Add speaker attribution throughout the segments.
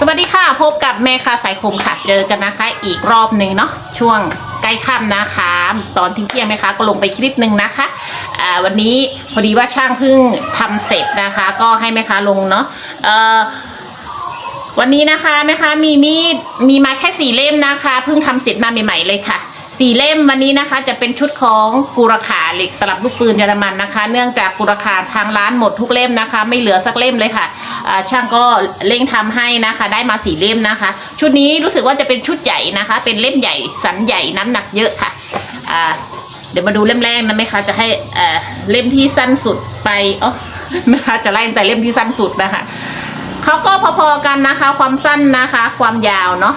Speaker 1: สวัสดีค่ะ พบกับแม่ค้าสายคมค่ะ เจอกันนะคะ อีกรอบหนึ่งเนาะช่วงใกล้ค่ำนะคะ ตอนทิ้งเที่ยงแม่ค้าก็ลงไปคลิปหนึ่งนะคะวันนี้พอดีว่าช่างเพิ่งทำเสร็จนะคะ ก็ให้แม่ค้าลงเนาะวันนี้นะคะแม่ค้ามีมีดมีมาแค่สี่เล่มนะคะเพิ่งทำเสร็จมาใหม่ๆเลยค่ะสี่เล่มวันนี้นะคะจะเป็นชุดของกุรขาเหล็กตลับลูกปืนเยอรมันนะคะ เนื่องจากกุรขาทางร้านหมดทุกเล่มนะคะ ไม่เหลือสักเล่มเลยค่ะ ช่างก็เร่งทำให้นะคะ ได้มาสี่เล่มนะคะ ชุดนี้รู้สึกว่าจะเป็นชุดใหญ่นะคะ เป็นเล่มใหญ่สันใหญ่น้ำหนักเยอะค่ะเดี๋ยวมาดูเล่มแรกนะไหมคะจะให้เล่มที่สั้นสุดไปอ๋อนะคะจะไล่แต่เล่มที่สั้นสุดนะคะเขาก็พอๆกันนะคะ ความสั้นนะคะ ความยาวเนาะ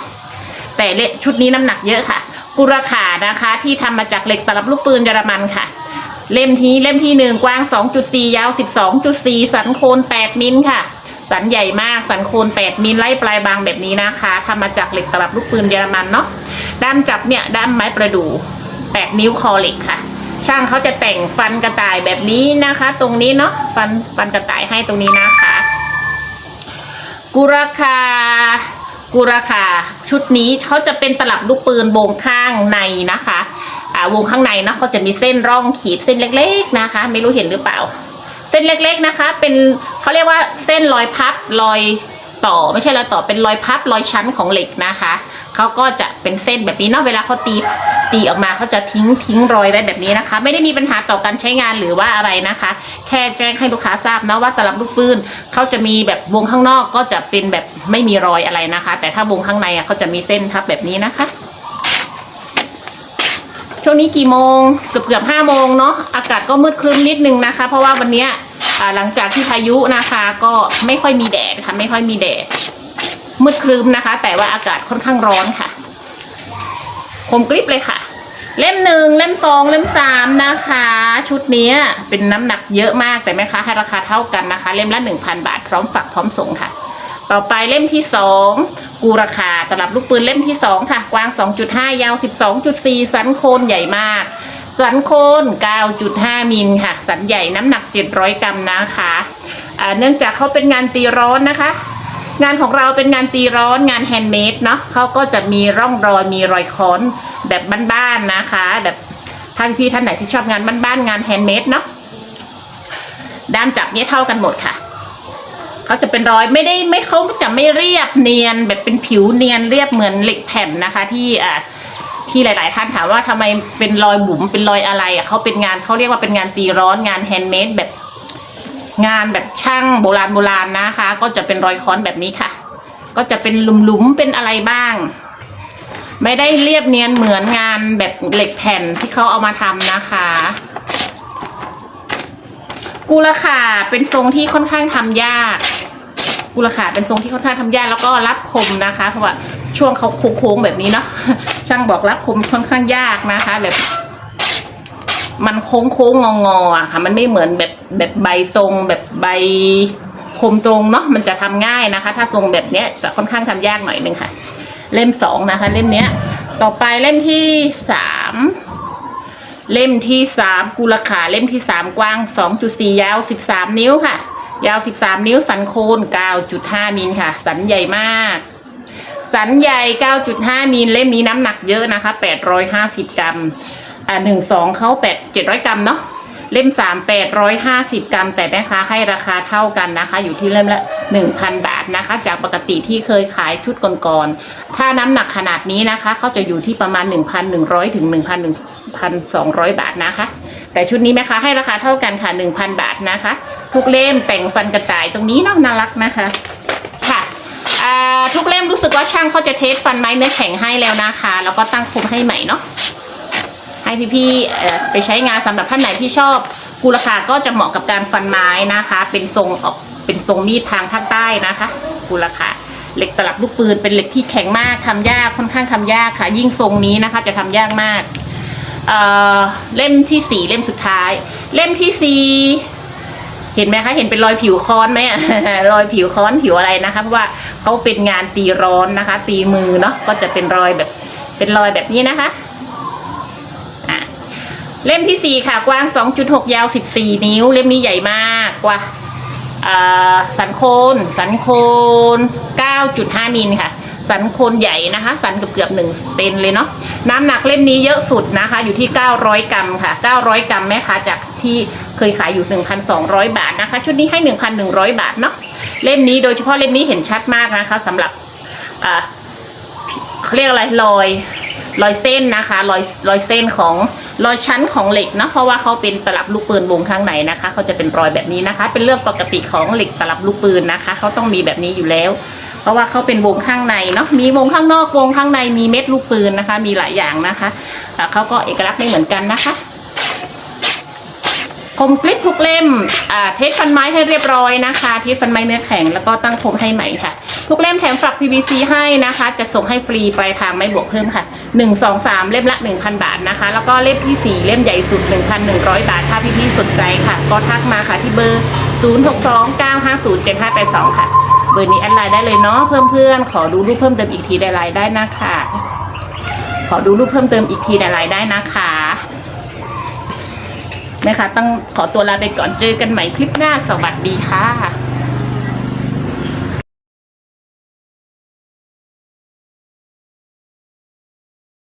Speaker 1: แต่เละชุดนี้น้ำหนักเยอะค่ะกุราขานะคะ ที่ทำมาจากเหล็กตลับลูกปืนเยอรมันค่ะเล่มที่เล่มที่หนึ่งกว้าง 2.4 ยาว 12.4 สันโคน 8 มิลค่ะ สันใหญ่มากสันโคน8มิลไล่ปลายบางแบบนี้นะคะทำมาจากเหล็กตลับลูกปืนเยอรมันเนาะด้ามจับเนี่ยด้ามไม้ประดู่8นิ้วคอเหล็กค่ะ ช่างเขาจะแต่งฟันกระต่ายแบบนี้นะคะ ตรงนี้เนาะฟันฟันกระต่ายให้ตรงนี้นะคะ กุราคากุราคาชุดนี้เขาจะเป็นตลับลูกปืนวงข้างในนะคะอ่าวงข้างในเนาะเขาจะมีเส้นร่องขีดเส้นเล็ก ๆนะคะ ไม่รู้เห็นหรือเปล่า เส้นเล็กๆนะคะ เป็น เขาเรียกว่าเส้นรอยพับรอยต่อไม่ใช่รอยต่อเป็นรอยพับรอยชั้นของเหล็กนะคะเขาก็จะเป็นเส้นแบบนี้เนาะเวลาเขาตีตีออกมาเขาจะทิ้งทิ้งรอยไว้แบบนี้นะคะ ไม่ได้มีปัญหาต่อการใช้งานหรือว่าอะไรนะคะ แค่แจ้งให้ลูกค้าทราบนะว่าตลับลูกปืนเขาจะมีแบบวงข้างนอกก็จะเป็นแบบไม่มีรอยอะไรนะคะ แต่ถ้าวงข้างในอะเขาจะมีเส้นทับแบบนี้นะคะ ช่วงนี้กี่โมงเกือบเกือบห้าโมงเนาะอากาศก็มืดครึ้มนิดนึงนะคะ เพราะว่าวันนี้ หลังจากที่พายุนะคะก็ไม่ค่อยมีแดดค่ะ ไม่ค่อยมีแดดมืดครึ้มนะคะ แต่ว่าอากาศค่อนข้างร้อนค่ะคมกริบเลยค่ะ เล่มหนึ่งเล่มสองเล่มสามนะคะ ชุดนี้เป็นน้ำหนักเยอะมากแต่แม่ค้าให้ราคาเท่ากันนะคะ เล่มละหนึ่งพันบาทพร้อมฝักพร้อมส่งค่ะ ต่อไปเล่มที่สองกูราคาตลับลูกปืนเล่มที่สองค่ะ กว้าง 2.5 ยาว 12.4 สันโคนใหญ่มาก สันโคน 9.5 มิลค่ะ สันใหญ่น้ำหนัก 700 กรัมนะคะเนื่องจากเขาเป็นงานตีร้อนนะคะ งานของเราเป็นงานตีร้อนงานแฮนด์เมดเนาะเขาก็จะมีร่องรอยมีรอยค้อนแบบบ้านๆนะคะ แบบท่านพี่ท่านไหนที่ชอบงานบ้านๆงานแฮนด์เมดเนาะด้ามจับเนี่ยเท่ากันหมดค่ะเขาจะเป็นรอยไม่ได้ไม่เขาจะไม่เรียบเนียนแบบเป็นผิวเนียนเรียบเหมือนเหล็กแผ่นนะคะ ที่อ่า ที่หลาย ๆ ท่านถามว่าทำไมเป็นรอยบุ๋มเป็นรอยอะไรอะเขาเป็นงานเขาเรียกว่าเป็นงานตีร้อนงานแฮนด์เมดแบบงานแบบช่างโบราณโบราณนะคะ ก็จะเป็นรอยค้อนแบบนี้ค่ะ ก็จะเป็นหลุมๆเป็นอะไรบ้าง ไม่ได้เรียบเนียนเหมือนงานแบบเหล็กแผ่นที่เขาเอามาทำนะคะกูราคาเป็นทรงที่ค่อนข้างทำยากกูราคาเป็นทรงที่ค่อนข้างทำยากแล้วก็รับคมนะคะ เพราะว่า ช่วงเขาโค้งๆแบบนี้เนาะช่างบอกรับคมค่อนข้างยากนะคะ แบบ มันโค้งโค้งงองอะค่ะ มันไม่เหมือนแบบแบบใบตรง แบบใบคมตรงเนาะมันจะทำง่ายนะคะ ถ้าทรงแบบเนี้ยจะค่อนข้างทำยากหน่อยนึงค่ะ เล่มสองนะคะ เล่มเนี้ย ต่อไปเล่มที่สามเล่มที่สามกุลขาเล่มที่สามกว้างสองจุดสี่ยาวสิบสามนิ้วค่ะ ยาวสิบสามนิ้วสันโคนเก้าจุดห้ามิลค่ะ สันใหญ่มาก สันใหญ่เก้าจุดห้ามิลเล่มนี้น้ำหนักเยอะนะคะแปดร้อยห้าสิบกรัม อ่าหนึ่งสองเขาแปดเจ็ดร้อยกรัมเนาะ เล่มสามแปดร้อยห้าสิบกรัม แต่แม่ค้าให้ราคาเท่ากันนะคะ อยู่ที่เล่มละหนึ่งพันบาทนะคะ จากปกติที่เคยขายชุดก่อนๆ ถ้าน้ำหนักขนาดนี้นะคะ เขาจะอยู่ที่ประมาณหนึ่งพันหนึ่งร้อยถึงหนึ่งพันหนึ่งพันสองร้อยบาทนะคะ แต่ชุดนี้แม่ค้าให้ราคาเท่ากันค่ะหนึ่งพันบาทนะคะ ทุกเล่มแต่งฟันกระต่ายตรงนี้เนาะน่ารักนะคะ ทุกเล่มรู้สึกว่าช่างเขาจะเทสฟันไม้เนื้อแข็งให้แล้วนะคะ แล้วก็ตั้งคุมให้ใหม่เนาะให้พี่ๆไปใช้งานสำหรับท่านไหนที่ชอบกูราคาก็จะเหมาะกับการฟันไม้นะคะ เป็นทรงออกเป็นทรงมีดทางภาคใต้นะคะกูราคาเหล็กตลับลูกปืนเป็นเหล็กที่แข็งมากทำยากค่อนข้างทำยากค่ะ ยิ่งทรงนี้นะคะ จะทำยากมากเเล่มที่สี่เล่มสุดท้าย เล่มที่สี่ เห็นไหมคะเห็นเป็นรอยผิวค้อนไหมรอยผิวค้อนผิวอะไรนะคะเพราะว่าเขาเป็นงานตีร้อนนะคะ ตีมือเนาะก็จะเป็นรอยแบบเป็นรอยแบบนี้นะคะอะเล่มที่สี่ค่ะ กว้าง 2.6 ยาว 14 นิ้ว เล่มนี้ใหญ่มากกว่าสันโคนสันโคน 9.5 มิลค่ะ สันโคนใหญ่นะคะ สันเกือบเกือบหนึ่งเซนเลยเนาะน้ำหนักเล่มนี้เยอะสุดนะคะ อยู่ที่ 900 กรัมค่ะ 900 กรัมแม่ค้าจากที่ เคยขายอยู่ 1,200 บาทนะคะ ชุดนี้ให้ 1,100 บาทเนาะเล่มนี้โดยเฉพาะเล่มนี้เห็นชัดมากนะคะสำหรับเขาเรียกอะไรรอยรอยเส้นนะคะรอยรอยเส้นของรอยชั้นของเหล็กเนาะเพราะว่าเขาเป็นตลับลูกปืนวงข้างในนะคะเขาจะเป็นรอยแบบนี้นะคะ เป็นเรื่องปกติของเหล็กตลับลูกปืนนะคะเขาต้องมีแบบนี้อยู่แล้ว เพราะว่าเขาเป็นวงข้างในเนาะมีวงข้างนอกวงข้างในมีเม็ดลูกปืนนะคะ มีหลายอย่างนะคะอ่เขาก็เอกลักษณ์ไม่เหมือนกันนะคะ คมกริบทุกเล่มอ่าเทสฟันไม้ให้เรียบร้อยนะคะ เทสฟันไม้เนื้อแข็งแล้วก็ตั้งคมให้ใหม่ค่ะ ทุกเล่มแถมฝัก PVC ให้นะคะ จะส่งให้ฟรีปลายทางไม่บวกเพิ่มค่ะ 1 2 3 เล่มละ 1,000 บาทนะคะ แล้วก็เล่มที่ 4 เล่มใหญ่สุด 1,100 บาท ถ้าพี่ๆสนใจค่ะ ก็ทักมาค่ะที่เบอร์ 0629507582 ค่ะ เบอร์นี้แอดไลน์ได้เลยเนาะเพื่อนๆขอดูรูปเพิ่มเติมอีกทีในไลน์ได้นะคะขอดูรูปเพิ่มเติมอีกทีในไลน์ได้นะคะ นะคะต้องขอตัวลาไปก่อนเจอกันใหม่คลิปหน้าสวัสดีค่ะ